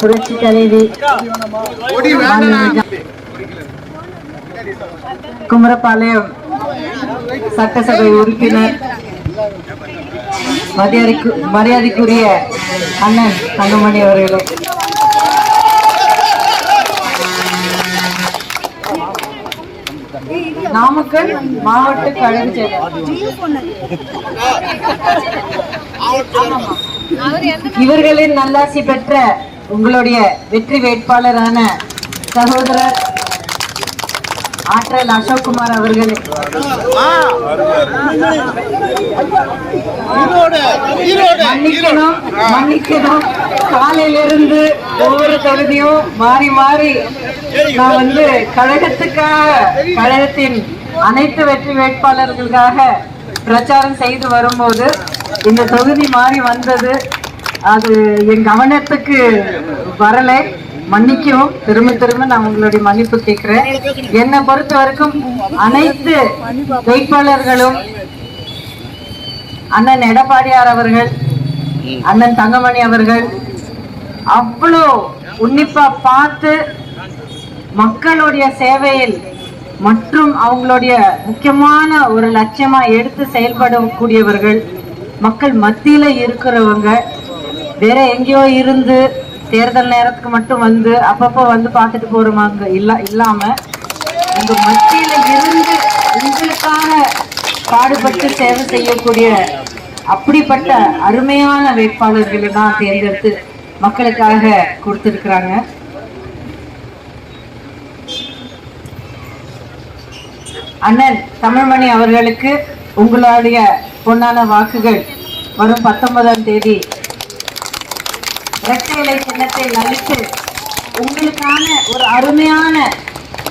புரட்சி தலைவி. குமரபாளையம் சட்டசபை உறுப்பினர் மரியாதைக்கு மரியாதைக்குரிய அண்ணன் தங்கமணி அவர்களே. நாமக்கல் மாவட்ட கழக செயலர். இவர்களின் நல்லாசி பெற்ற உங்களுடைய வெற்றி வேட்பாளரான சகோதரர் ஆற்றல் அசோக்குமார் அவர்களே. மன்னிக்கணும் மன்னிக்கணும். காலையிலிருந்து ஒவ்வொரு தொகுதியும் மாறி மாறி நான் வந்து கழகத்துக்காக கழகத்தின் அனைத்து வெற்றி வேட்பாளர்களுக்காக பிரச்சாரம் செய்து வரும்போது இந்த தொகுதி மாறி வந்தது. அது என் கவனத்துக்கு வரலை. மன்னிக்கவும். திரும்ப திரும்ப நான் உங்களுடைய மன்னிப்பு கேட்கிறேன். என்னை பொறுத்த வரைக்கும் அனைத்து வேட்பாளர்களும் அண்ணன் எடப்பாடியார் அவர்கள் அண்ணன் தங்கமணி அவர்கள் அவ்வளோ உன்னிப்பா பார்த்து மக்களுடைய சேவையில் மற்றும் அவங்களுடைய முக்கியமான ஒரு லட்சியமா எடுத்து செயல்படக்கூடியவர்கள். மக்கள் மத்தியில இருக்கிறவங்க வேற எங்கேயோ இருந்து தேர்தல் நேரத்துக்கு மட்டும் வந்து அப்பப்போ வந்து பார்த்துட்டு போறவங்க இல்ல இல்லாம உங்க மத்தியில இருந்து உங்களுக்காக பாடுபட்டு சேவை செய்யக்கூடிய அப்படிப்பட்ட அருமையான வேட்பாளர்களை தான் தேர்ந்தெடுத்து மக்களுக்காக கொடுத்திருக்கிறாங்க. அண்ணன் தமிழ்மணி அவர்களுக்கு உங்களுடைய பொன்னான வாக்குகள் வரும் பத்தொன்பதாம் தேதி. இரட்டை இலை சின்னத்தை அளித்து உங்களுக்கான ஒரு அருமையான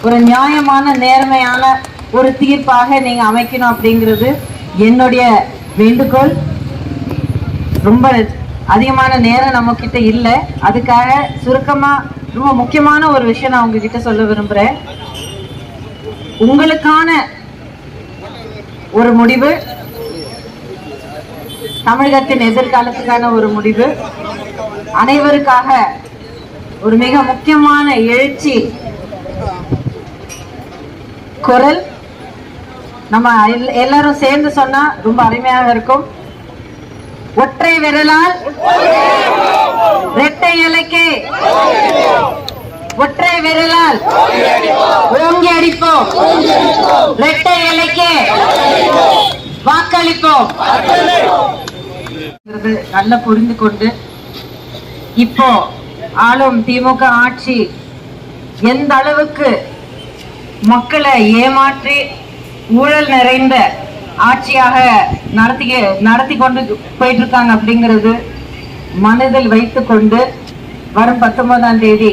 ஒரு நியாயமான நேர்மையான ஒரு தீர்ப்பாக நீங்க அமைக்கணும் அப்படிங்கிறது என்னுடைய வேண்டுகோள். ரொம்ப அதிகமான நேரம் நம்ம கிட்ட இல்லை. அதுக்காக சுருக்கமா ரொம்ப முக்கியமான ஒரு விஷயம் நான் உங்ககிட்ட சொல்ல விரும்புறேன். உங்களுக்கான ஒரு முடிவு தமிழகத்தின் எதிர்காலத்துக்கான ஒரு முடிவு. அனைவருக்காக ஒரு மிக முக்கியமான எழுச்சி குரல். நம்ம எல்- எல்லாரும் சேர்ந்து சொன்னா ரொம்ப அருமையாக இருக்கும். ஒற்றை விரலால் இரட்டை இலைக்கு ஒற்றை விரலால் ஓங்கி அடிப்போம். இரட்டை இலைக்கு வாக்களிப்போம். என்பது நல்லா புரிந்து கொண்டு இப்போ ஆளும் திமுக ஆட்சி எந்த அளவுக்கு மக்களை ஏமாற்றி ஊழல் நிறைந்த ஆட்சியாக நடத்தி நடத்தி கொண்டு போயிட்டு இருக்காங்க அப்படிங்கிறது மனதில் வைத்து கொண்டு வரும் பத்தொன்பதாம் தேதி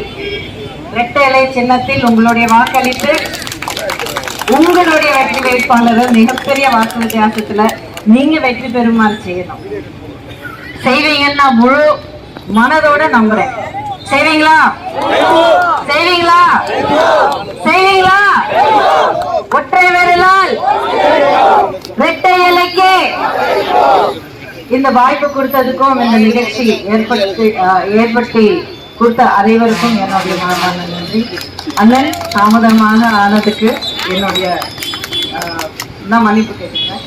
இரட்டை இலை சின்னத்தில் உங்களுடைய வாக்களித்து உங்களுடைய வெற்றி வேட்பாளர்கள் மிகப்பெரிய வாக்கு வித்தியாசத்துல நீங்க வெற்றி பெறுமாறு செய்யணும். செய்வீங்கன்னு நான் முழு மனதோட நம்புறேன். செய்வீங்களா? செய்வீங்களா? செய்வீங்களா? ஒற்றை விரலால் வெட்டை இலைக்கு இந்த வாய்ப்பு கொடுத்ததுக்கும் இந்த நிகழ்ச்சி ஏற்படுத்தி ஏற்படுத்தி கொடுத்த அனைவருக்கும் என்னுடைய மனமான நன்றி. அண்ணன் தாமதமாக ஆனதுக்கு என்னுடைய நான் மன்னிப்பு கேட்டுக்கிறேன்.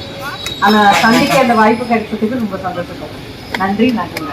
ஆனால் சந்திக்க இந்த வாய்ப்பு கிடைச்சதுக்கு ரொம்ப சந்தோஷப்படுறேன். நன்றி நன்றி